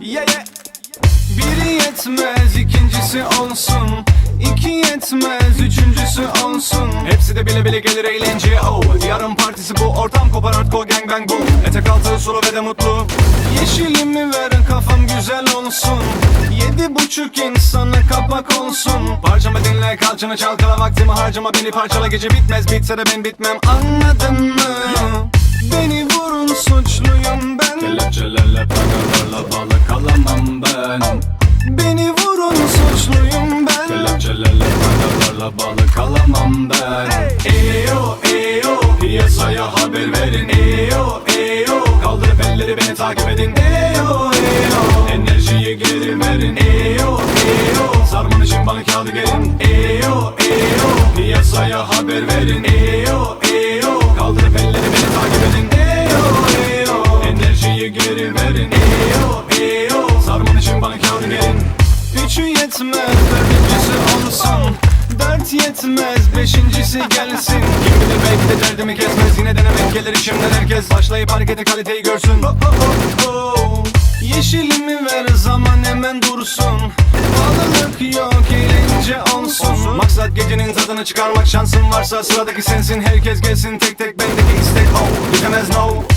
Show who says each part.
Speaker 1: Yeah, yeah. Biri yetmez ikincisi olsun. İki yetmez üçüncüsü olsun. Hepsi de bile bile gelir eğlence. Oh. Yarın partisi bu ortam. Kopar hardcore gang bang boom Etek altı sulu ve de mutlu. Yeşilimi ver kafam güzel olsun. Yedi buçuk insana kapak olsun. Parçamı dinle kalçanı çalkala vaktimi harcama. Beni parçala gece bitmez. Bitse de ben bitmem. Anladın mı? Beni vurun suçluyum ben.
Speaker 2: Kelepçelerle plakalarla balık alamam ben
Speaker 1: Beni vurun suçluyum ben.
Speaker 2: Kelepçelerle plakalarla balık alamam ben. Eyo eyo Piyasaya haber verin. Eyo eyo Kaldırıp elleri beni takip edin. Eyo eyo Enerjiyi geri verin. Eyo eyo Sarman için bana kağıdı gelin. Eyo eyo Piyasaya haber verin. Eyo eyo Enerjiyi geri verin. Eyo eyo Sarman için bana kağıdı gelin
Speaker 1: Üçü yetmez dördüncüsü olsun. Dört yetmez beşincisi gelsin. Kim bilir belki de derdimi kesmez. Yine denemek gelir içimden herkes. Başlayıp hareketi kaliteyi görsün. Oh, oh, oh. Yeşilimi ver zaman hemen dursun. Bağlılık yok eğlence olsun. Maksat gecenin tadını çıkarmak şansın varsa Sıradaki sensin. Herkes gelsin tek tek bendeki istek. Oh Bitemez no